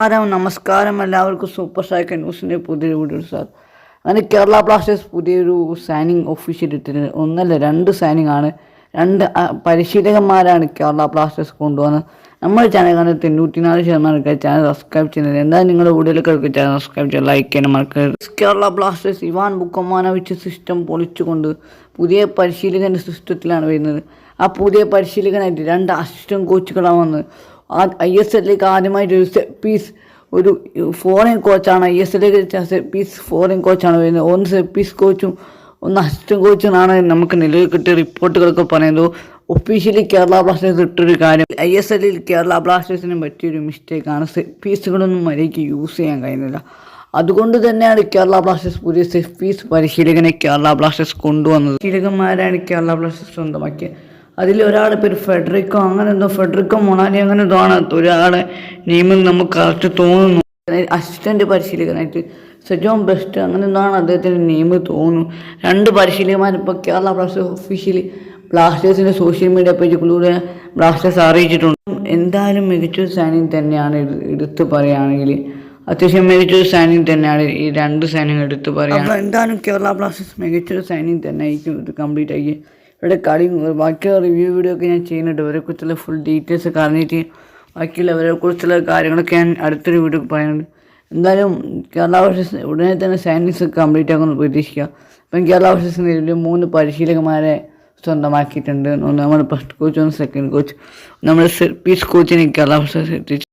നമസ്കാരം നമസ്കാരം. എല്ലാവർക്കും സൂപ്പർ സൈക്കിൾ ന്യൂസിന്റെ പുതിയൊരു വീഡിയോ സാർ അങ്ങനെ കേരള ബ്ലാസ്റ്റേഴ്സ് പുതിയൊരു സൈനിങ് ഒഫീഷ്യൽ ഇട്ടിട്ടുണ്ട് ഒന്നല്ല രണ്ട് സൈനിങ് ആണ്. രണ്ട് പരിശീലകന്മാരാണ് കേരള ബ്ലാസ്റ്റേഴ്സ് കൊണ്ടുവന്നത് നമ്മുടെ ചാനൽ കണ്ട് തൊണ്ണൂറ്റിനാല് ശതമാനം ഒക്കെ ചാനൽ സബ്സ്ക്രൈബ് ചെയ്യുന്നത് എന്തായാലും നിങ്ങളുടെ വീഡിയോയിലൊക്കെ ചാനൽ സബ്സ്ക്രൈബ് ചെയ്യാൻ ലൈക്ക് ചെയ്യാൻ മറക്കരുത്. Kerala Blasters Ivan Vukomanovic system പൊളിച്ചുകൊണ്ട് പുതിയ പരിശീലകന്റെ സിസ്റ്റത്തിലാണ് വരുന്നത്. ആ പുതിയ പരിശീലകനായിട്ട് രണ്ട് അസിസ്റ്റന്റ് കോച്ചുകളാണ് വന്നത് ആ ഐ എസ് എല്ലിലേക്ക് ആദ്യമായിട്ട് ഒരു പീസ് ഒരു ഫോറിൻ കോച്ചാണ് ഐ എസ് എല്ലിലേക്ക് പീസ് ഫോറിൻ കോച്ചാണ് വരുന്നത്. ഒന്ന് സെറ്റ് പീസ് കോച്ചും ഒന്ന് അസിസ്റ്റന്റ് കോച്ചെന്നാണ് നമുക്ക് നിലവിൽ കിട്ടിയ റിപ്പോർട്ടുകളൊക്കെ പറയുന്നത്. ഒഫീഷ്യലി കേരള ബ്ലാസ്റ്റേഴ്സ് ഇട്ടൊരു കാര്യം ഐ എസ് എല്ലിൽ കേരള ബ്ലാസ്റ്റേഴ്സിന് പറ്റിയൊരു മിസ്റ്റേക്കാണ് സെറ്റ് പീസുകളൊന്നും മര്യാദയ്ക്ക് യൂസ് ചെയ്യാൻ കഴിയുന്നില്ല. അതുകൊണ്ട് തന്നെയാണ് കേരള ബ്ലാസ്റ്റേഴ്സ് പുതിയ സെഫ് പീസ് പരിശീലകനെ കേരള ബ്ലാസ്റ്റേഴ്സ് കൊണ്ടുവന്നത്. പരിശീലകന്മാരാണ് കേരള ബ്ലാസ്റ്റേഴ്സ് സ്വന്തമാക്കിയത്. ഒരാളുടെ പേര് ഫെഡറിക്കോ അങ്ങനെ എന്തോ ഫെഡറിക്കോ മൊണാലി അങ്ങനെ എന്തോ ആണ്. ഒരാളെ നെയിമിൽ നമുക്ക് കറക്റ്റ് തോന്നുന്നു. അസിസ്റ്റന്റ് പരിശീലകനായിട്ട് സജോം ബെസ്റ്റ് അങ്ങനെ എന്താണ് അദ്ദേഹത്തിന്റെ നെയിം തോന്നുന്നു. രണ്ട് പരിശീലകന്മാർ ഇപ്പോൾ കേരള ബ്ലാസ്റ്റേഴ്സ് ഒഫീഷ്യലി ബ്ലാസ്റ്റേഴ്സിന്റെ സോഷ്യൽ മീഡിയ പേജിലൂടെ ബ്ലാസ്റ്റേഴ്സ് അറിയിച്ചിട്ടുണ്ട്. എന്തായാലും മികച്ചൊരു സൈനിങ് തന്നെയാണ് എടുത്ത് പറയുകയാണെങ്കിൽ അത്യാവശ്യം മികച്ചൊരു സൈനിങ് തന്നെയാണ് ഈ രണ്ട് സൈനിങ് എടുത്ത് പറയുക എന്തായാലും കേരള ബ്ലാസ്റ്റേഴ്സ് മികച്ചൊരു സൈനിങ് തന്നെ ആയിരിക്കും ഇത് കംപ്ലീറ്റ് ആക്കി. ഇവിടെ കളി ബാക്കിയുള്ള റിവ്യൂ വീഡിയോ ഒക്കെ ഞാൻ ചെയ്യുന്നുണ്ട്. അവരെ കുറിച്ചുള്ള ഫുൾ ഡീറ്റെയിൽസ് ഒക്കെ അറിഞ്ഞിട്ട് ബാക്കിയുള്ള അവരെ കുറിച്ചുള്ള കാര്യങ്ങളൊക്കെ ഞാൻ അടുത്തൊരു വീഡിയോ പറയുന്നുണ്ട്. എന്തായാലും കേരള ബ്ലാസ്റ്റേഴ്സ് ഉടനെ തന്നെ സൈനിങ്സ് കംപ്ലീറ്റ് ആക്കുമെന്ന് പ്രതീക്ഷിക്കുക അപ്പം കേരള ബ്ലാസ്റ്റേഴ്സ് നിലവിൽ മൂന്ന് പരിശീലകന്മാരെ സ്വന്തമാക്കിയിട്ടുണ്ട്. ഒന്ന് നമ്മുടെ ഫസ്റ്റ് കോച്ച് ഒന്ന് സെക്കൻഡ് കോച്ച് നമ്മുടെ പീസ് കോച്ചിനെ കേരള എത്തിച്ചു